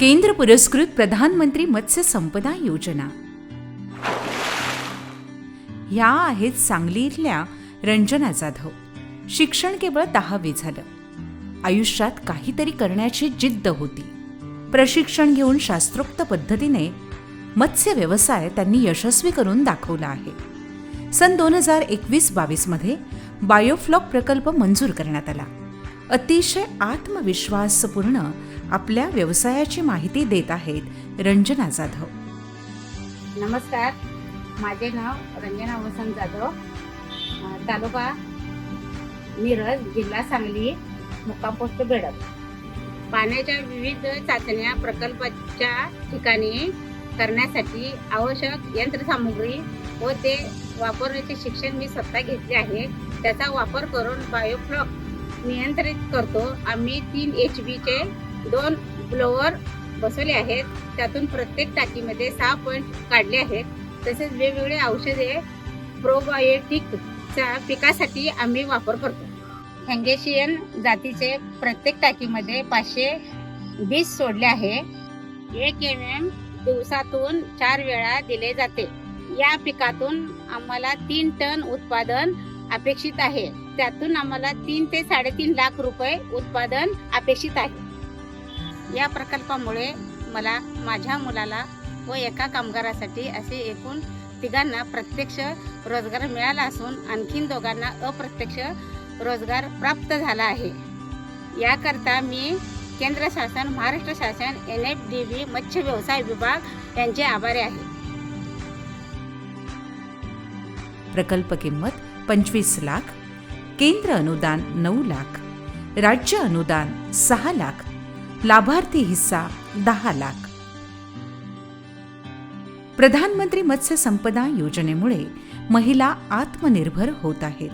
केंद्र पुरस्कृत प्रधानमंत्री मत्स्य संपदा योजना. ह्या आहेत सांगली इथल्या रंजना जाधव. शिक्षण केवळ दहावी झालं. आयुष्यात काहीतरी करण्याची जिद्द होती. प्रशिक्षण घेऊन शास्त्रोक्त पद्धतीने मत्स्य व्यवसाय त्यांनी यशस्वी करून दाखवला आहे. सन दोन हजार एकवीस बावीसमध्ये बायोफ्लॉक प्रकल्प मंजूर करण्यात आला. अतिशय आत्मविश्वासपूर्ण आपल्या व्यवसायाची माहिती देत आहेत रंजना जाधव. नमस्कार. माझे नाव रंजना वसंत जाधव. तालुका मिरज जिल्हा सांगली मुक्काम पोस्ट बेडक. पाण्याच्या विविध चाचण्या प्रकल्पाच्या ठिकाणी करण्यासाठी आवश्यक यंत्रसामुग्री व ते वापरण्याचे शिक्षण मी स्वतः घेतले आहे. त्याचा वापर करून बायोफ्लॉक नियंत्रित करतो. आम्ही तीन एच बीचे दोन ब्लोअर बसवले आहेत. त्यातून प्रत्येक टाकीमध्ये सहा पॉईंट काढले आहेत. तसेच वेगवेगळे औषधे प्रोबायोटिकच्या पिकासाठी आम्ही वापर करतो. हँगेशियन जातीचे प्रत्येक टाकीमध्ये पाचशे बीज सोडले आहे. एक एम एम दिवसातून चार वेळा दिले जाते. या पिकातून आम्हाला तीन टन उत्पादन अपेक्षित आहे. त्यातून आम्हाला तीन ते साडेतीन लाख रुपये उत्पादन अपेक्षित आहे. या प्रकल्पामुळे मला माझ्या मुलाला व एका कामगारासाठी असे एकूण तिघांना प्रत्यक्ष रोजगार मिळाला असून आणखीन दोघांना अप्रत्यक्ष रोजगार प्राप्त झाला आहे. याकरता मी केंद्र शासन महाराष्ट्र शासन एन एफ डी बी मत्स्य व्यवसाय विभाग यांचे आभारी आहे. प्रकल्प किंमत पंचवीस लाख केंद्र अनुदान नऊ लाख राज्य अनुदान सहा लाख लाभार्थी हिस्सा दहा लाख. प्रधानमंत्री मत्स्य संपदा योजनेमुळे महिला आत्मनिर्भर होत आहेत.